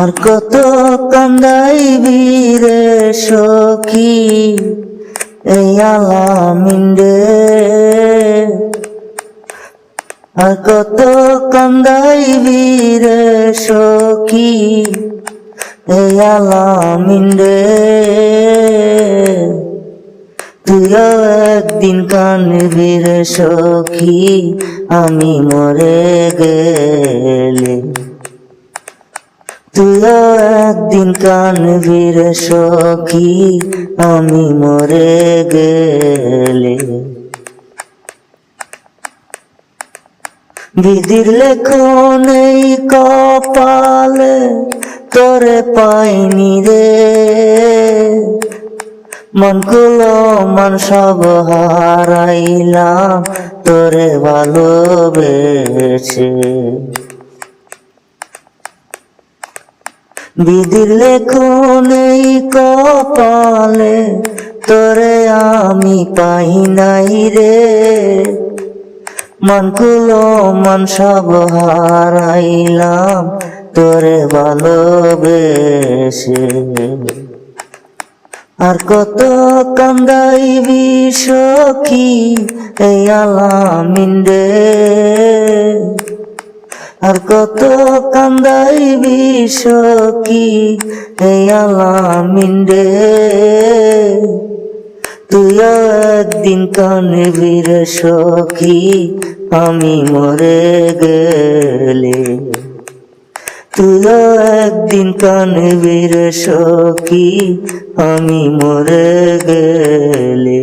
আর কত কান্দাইবি রে সখী, এই আলামিন্ডে আর কত কান্দাইবি রে সখী, এই আলামিন্ডে তুইও একদিন কানবি রে সখী, আমি মরে গেলে। তুইও একদিন কানবি রে সখী, আমি মরে গেলে। বিধির লেখন এই কপালে তোরে পাইনি রে। মন কুলো মন সব হারাইলাম, তোরে ভালোবেসে। বিধির লেখন কপালে তোরে আমি পাই নাই রে। মন কুলো মন সব হারাইলাম, তোরে ভালোবেসে। আর কত কান্দাইবি সখী, এই আলামিন্ডে আর কত কান্দাই কান্দাইবি সখী এই আলামিন্ডে তুইও একদিন কানবি রে সখী, আমি মরে গেলে। তুইও একদিন কানবি রে সখী, আমি মরে গেলে।